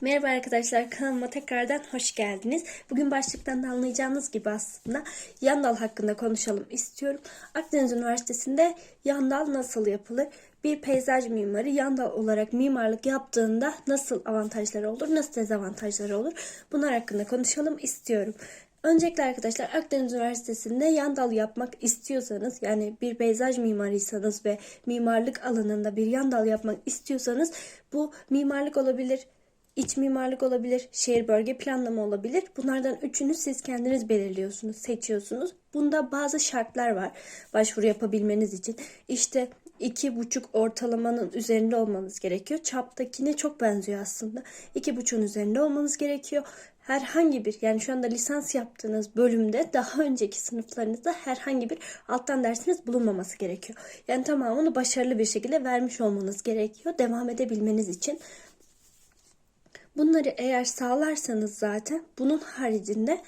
Merhaba arkadaşlar kanalıma tekrardan hoş geldiniz. Bugün başlıktan da anlayacağınız gibi aslında yan dal hakkında konuşalım istiyorum. Akdeniz Üniversitesi'nde yan dal nasıl yapılır? Bir peyzaj mimarı yan dal olarak mimarlık yaptığında nasıl avantajları olur, nasıl dezavantajları olur? Bunlar hakkında konuşalım istiyorum. Öncelikle arkadaşlar Akdeniz Üniversitesi'nde yan dal yapmak istiyorsanız yani bir peyzaj mimarıysanız ve mimarlık alanında bir yan dal yapmak istiyorsanız bu mimarlık olabilir, İç mimarlık olabilir, şehir bölge planlama olabilir. Bunlardan üçünü siz kendiniz belirliyorsunuz, seçiyorsunuz. Bunda bazı şartlar var başvuru yapabilmeniz için. İşte iki buçuk ortalamanın üzerinde olmanız gerekiyor. Çaptakine çok benziyor aslında. İki buçuğun üzerinde olmanız gerekiyor. Herhangi bir yani şu anda lisans yaptığınız bölümde daha önceki sınıflarınızda herhangi bir alttan dersiniz bulunmaması gerekiyor. Yani tamamını başarılı bir şekilde vermiş olmanız gerekiyor devam edebilmeniz için. Bunları eğer sağlarsanız zaten bunun haricinde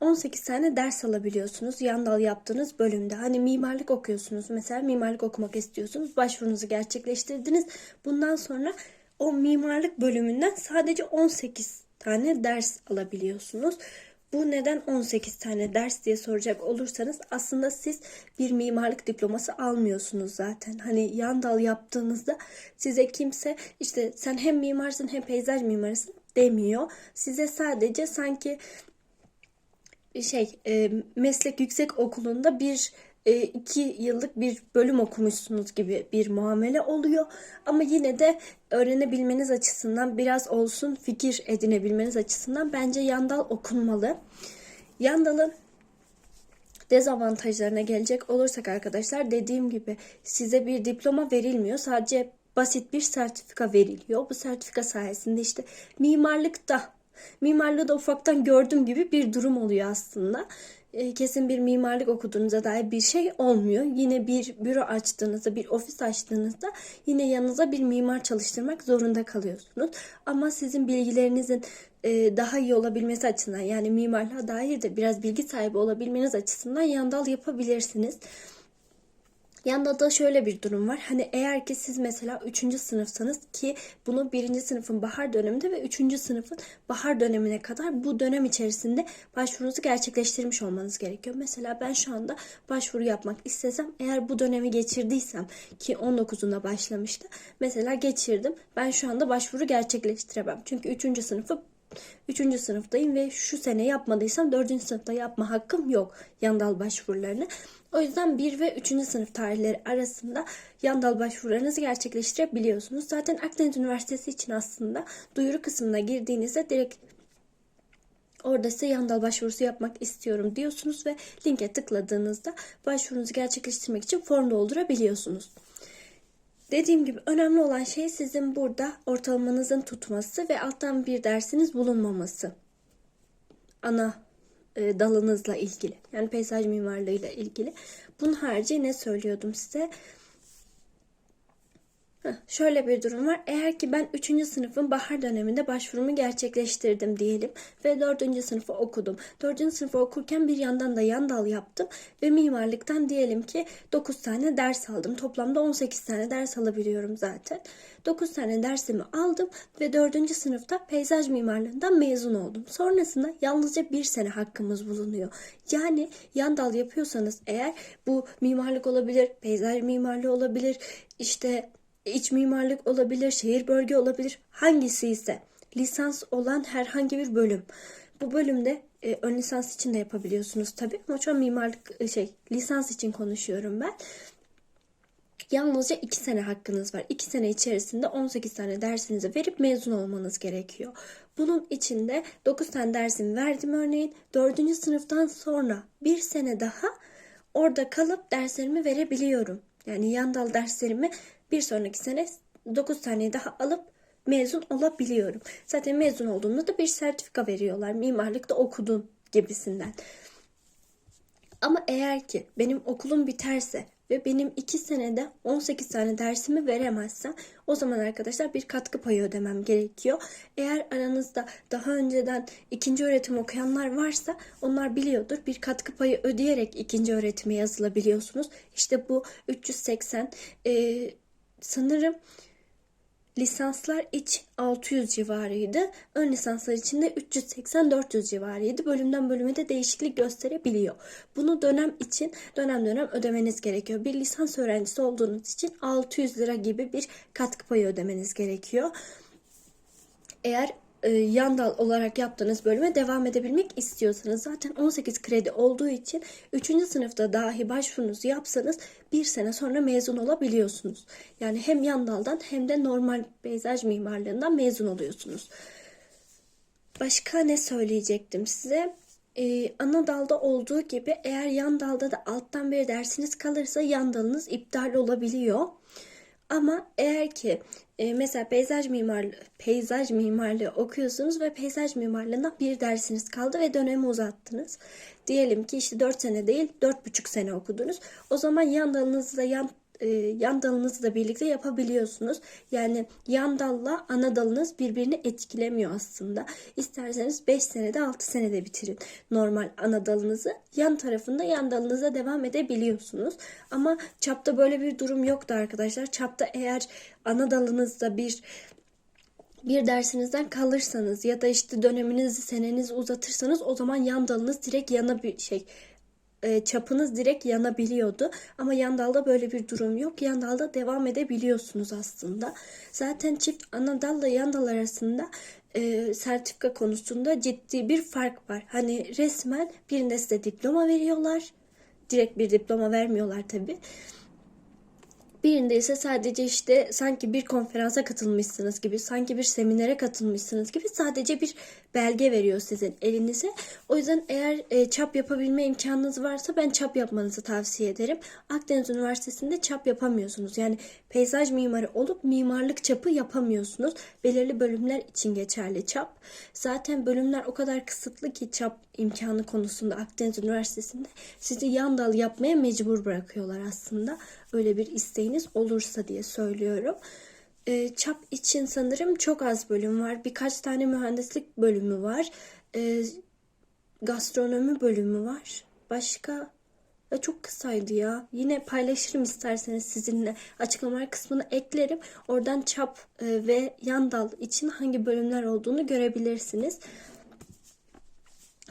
18 tane ders alabiliyorsunuz yan dal yaptığınız bölümde. Hani mimarlık okuyorsunuz mesela mimarlık okumak istiyorsunuz. Başvurunuzu gerçekleştirdiniz. Bundan sonra o mimarlık bölümünden sadece 18 tane ders alabiliyorsunuz. Bu neden 18 tane ders diye soracak olursanız aslında siz bir mimarlık diploması almıyorsunuz zaten. Hani yan dal yaptığınızda size kimse işte sen hem mimarsın hem peyzaj mimarısın demiyor. Size sadece sanki şey e, meslek yüksek okulunda bir e, iki yıllık bir bölüm okumuşsunuz gibi bir muamele oluyor. Ama yine de öğrenebilmeniz açısından biraz olsun fikir edinebilmeniz açısından bence Yandal okunmalı. Yandal'ın dezavantajlarına gelecek olursak arkadaşlar dediğim gibi size bir diploma verilmiyor. Sadece basit bir sertifika veriliyor. Bu sertifika sayesinde işte mimarlıkta mimarlığı da ufaktan gördüğüm gibi bir durum oluyor aslında. E, kesin bir mimarlık okuduğunuza dair bir şey olmuyor. Yine bir büro açtığınızda, bir ofis açtığınızda yine yanınıza bir mimar çalıştırmak zorunda kalıyorsunuz. Ama sizin bilgilerinizin e, daha iyi olabilmesi açısından yani mimarlığa dair de biraz bilgi sahibi olabilmeniz açısından yandal yapabilirsiniz. Yanında da şöyle bir durum var. Hani eğer ki siz mesela 3. sınıfsanız ki bunu 1. sınıfın bahar döneminde ve 3. sınıfın bahar dönemine kadar bu dönem içerisinde başvurunuzu gerçekleştirmiş olmanız gerekiyor. Mesela ben şu anda başvuru yapmak istesem eğer bu dönemi geçirdiysem ki 19'unda başlamıştı. Mesela geçirdim. Ben şu anda başvuru gerçekleştiremem. Çünkü 3. sınıfı 3. sınıftayım ve şu sene yapmadıysam 4. sınıfta yapma hakkım yok yandal başvurularını. O yüzden 1 ve 3. sınıf tarihleri arasında yandal başvurularınızı gerçekleştirebiliyorsunuz. Zaten Akdeniz Üniversitesi için aslında duyuru kısmına girdiğinizde direkt Orada size yandal başvurusu yapmak istiyorum diyorsunuz ve linke tıkladığınızda başvurunuzu gerçekleştirmek için form doldurabiliyorsunuz. Dediğim gibi önemli olan şey sizin burada ortalamanızın tutması ve alttan bir dersiniz bulunmaması. Ana e, dalınızla ilgili. Yani peyzaj mimarlığıyla ilgili. Bunun harici ne söylüyordum size? Şöyle bir durum var. Eğer ki ben 3. sınıfın bahar döneminde başvurumu gerçekleştirdim diyelim ve 4. sınıfı okudum. 4. sınıfı okurken bir yandan da yan dal yaptım ve mimarlıktan diyelim ki 9 tane ders aldım. Toplamda 18 tane ders alabiliyorum zaten. 9 tane dersimi aldım ve 4. sınıfta peyzaj mimarlığından mezun oldum. Sonrasında yalnızca bir sene hakkımız bulunuyor. Yani yan dal yapıyorsanız eğer bu mimarlık olabilir, peyzaj mimarlığı olabilir, işte iç mimarlık olabilir, şehir bölge olabilir. Hangisi ise lisans olan herhangi bir bölüm. Bu bölümde e, ön lisans için de yapabiliyorsunuz tabii. Ama şu an mimarlık e, şey lisans için konuşuyorum ben. Yalnızca 2 sene hakkınız var. 2 sene içerisinde 18 tane dersinizi verip mezun olmanız gerekiyor. Bunun içinde 9 tane dersimi verdim örneğin. 4. sınıftan sonra bir sene daha orada kalıp derslerimi verebiliyorum. Yani yan dal derslerimi bir sonraki sene 9 tane daha alıp mezun olabiliyorum. Zaten mezun olduğumda da bir sertifika veriyorlar. Mimarlıkta okudun gibisinden. Ama eğer ki benim okulum biterse ve benim 2 senede 18 tane dersimi veremezsem o zaman arkadaşlar bir katkı payı ödemem gerekiyor. Eğer aranızda daha önceden ikinci öğretim okuyanlar varsa onlar biliyordur. Bir katkı payı ödeyerek ikinci öğretime yazılabiliyorsunuz. İşte bu 380 e, sanırım lisanslar için 600 civarıydı. Ön lisanslar için de 380-400 civarıydı. Bölümden bölüme de değişiklik gösterebiliyor. Bunu dönem için dönem dönem ödemeniz gerekiyor. Bir lisans öğrencisi olduğunuz için 600 lira gibi bir katkı payı ödemeniz gerekiyor. Eğer e, yan dal olarak yaptığınız bölüme devam edebilmek istiyorsanız zaten 18 kredi olduğu için 3. sınıfta dahi başvurunuzu yapsanız bir sene sonra mezun olabiliyorsunuz. Yani hem yan daldan hem de normal peyzaj mimarlığından mezun oluyorsunuz. Başka ne söyleyecektim size? Ee, ana dalda olduğu gibi eğer yan dalda da alttan bir dersiniz kalırsa yan dalınız iptal olabiliyor. Ama eğer ki e, mesela peyzaj mimarlığı, peyzaj mimarlığı okuyorsunuz ve peyzaj mimarlığından bir dersiniz kaldı ve dönemi uzattınız. Diyelim ki işte 4 sene değil 4,5 sene okudunuz. O zaman yan dalınızda yan e, yan dalınızla birlikte yapabiliyorsunuz. Yani yan dalla ana dalınız birbirini etkilemiyor aslında. İsterseniz 5 senede 6 senede bitirin normal ana dalınızı. Yan tarafında yan dalınıza devam edebiliyorsunuz. Ama çapta böyle bir durum yoktu arkadaşlar. Çapta eğer ana dalınızda bir bir dersinizden kalırsanız ya da işte döneminizi senenizi uzatırsanız o zaman yan dalınız direkt yana bir şey e, çapınız direkt yanabiliyordu. Ama yan dalda böyle bir durum yok. Yan dalda devam edebiliyorsunuz aslında. Zaten çift ana dalla yan dal arasında e, sertifika konusunda ciddi bir fark var. Hani resmen birinde size diploma veriyorlar. Direkt bir diploma vermiyorlar tabi. Birinde ise sadece işte sanki bir konferansa katılmışsınız gibi, sanki bir seminere katılmışsınız gibi sadece bir belge veriyor sizin elinize. O yüzden eğer e, çap yapabilme imkanınız varsa ben çap yapmanızı tavsiye ederim. Akdeniz Üniversitesi'nde çap yapamıyorsunuz. Yani peyzaj mimarı olup mimarlık çapı yapamıyorsunuz. Belirli bölümler için geçerli çap. Zaten bölümler o kadar kısıtlı ki çap imkanı konusunda Akdeniz Üniversitesi'nde sizi yan dal yapmaya mecbur bırakıyorlar aslında. Öyle bir isteğiniz olursa diye söylüyorum. E, çap için sanırım çok az bölüm var. Birkaç tane mühendislik bölümü var. E, gastronomi bölümü var. Başka ya çok kısaydı ya. Yine paylaşırım isterseniz sizinle. Açıklamalar kısmına eklerim. Oradan çap e, ve yan dal için hangi bölümler olduğunu görebilirsiniz.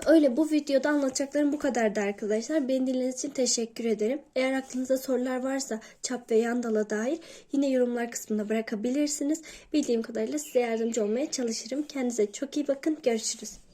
Öyle bu videoda anlatacaklarım bu kadardı arkadaşlar. Beni dinlediğiniz için teşekkür ederim. Eğer aklınızda sorular varsa çap ve yandala dair yine yorumlar kısmına bırakabilirsiniz. Bildiğim kadarıyla size yardımcı olmaya çalışırım. Kendinize çok iyi bakın. Görüşürüz.